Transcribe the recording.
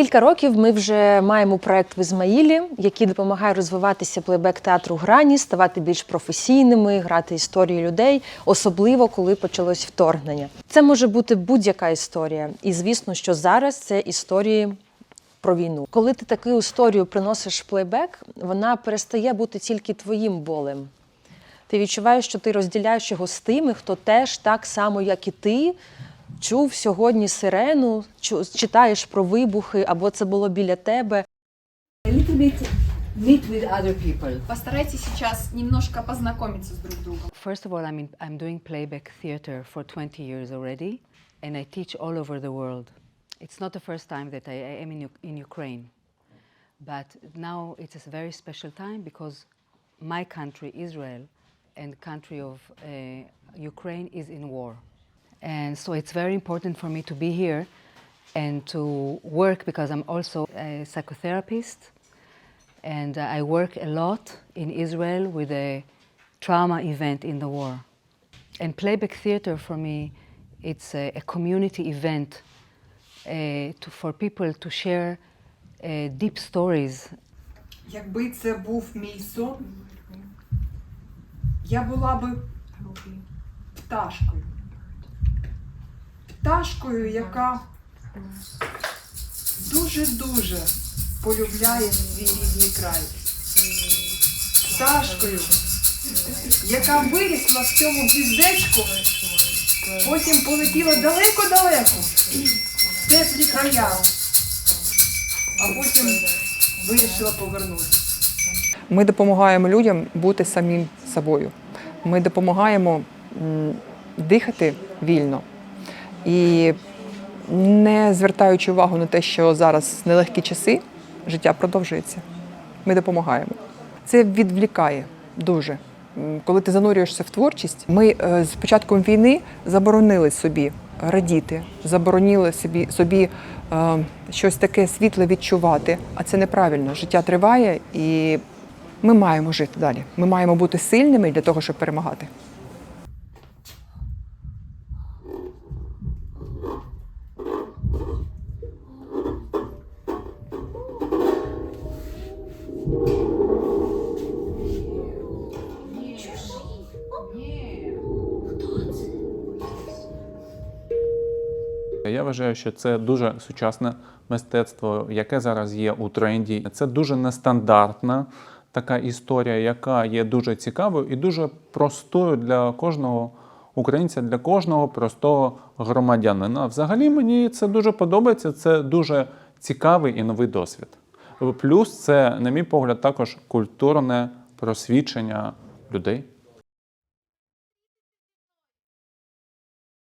кілька років ми вже маємо проект в Ізмаїлі, який допомагає розвиватися плейбек театру грані, ставати більш професійними, грати історії людей, особливо коли почалось вторгнення. Це може бути будь-яка історія, і звісно, що зараз це історії. Про війну, коли ти таку історію приносиш в плейбек, вона перестає бути тільки твоїм болем. Ти відчуваєш, що ти розділяєш його з тими, хто теж так само, як і ти, чув сьогодні сирену, чу- читаєш про вибухи, або це було біля тебе. a little bit meet with other people. Постарайтесь сейчас немножко познакомиться с друг другом. First of all, I'm, in, I'm doing playback theater for 20 years already, and I teach all over the world. It's not the first time that I, I am in, U- in Ukraine, but now it's a very special time because my country, Israel, and country of uh, Ukraine is in war. And so it's very important for me to be here and to work because I'm also a psychotherapist and uh, I work a lot in Israel with a trauma event in the war. And playback theater for me, it's a, a community event uh, to, for people to share uh, deep stories. Якби це був мій сон, я була би пташкою. Пташкою, яка дуже-дуже полюбляє свій рідний край. Пташкою, яка вирісла в цьому гніздечку, потім полетіла далеко-далеко, в теплі края, а потім вирішила повернутися. Ми допомагаємо людям бути самим собою. Ми допомагаємо дихати вільно і не звертаючи увагу на те, що зараз нелегкі часи, життя продовжується. Ми допомагаємо. Це відвлікає дуже. Коли ти занурюєшся в творчість, ми е, з початком війни заборонили собі радіти, заборонили собі, собі е, щось таке світле відчувати. А це неправильно. Життя триває і ми маємо жити далі. Ми маємо бути сильними для того, щоб перемагати. Я вважаю, що це дуже сучасне мистецтво, яке зараз є у тренді. Це дуже нестандартна така історія, яка є дуже цікавою і дуже простою для кожного українця, для кожного простого громадянина. Взагалі мені це дуже подобається. Це дуже цікавий і новий досвід. Плюс це, на мій погляд, також культурне просвічення людей.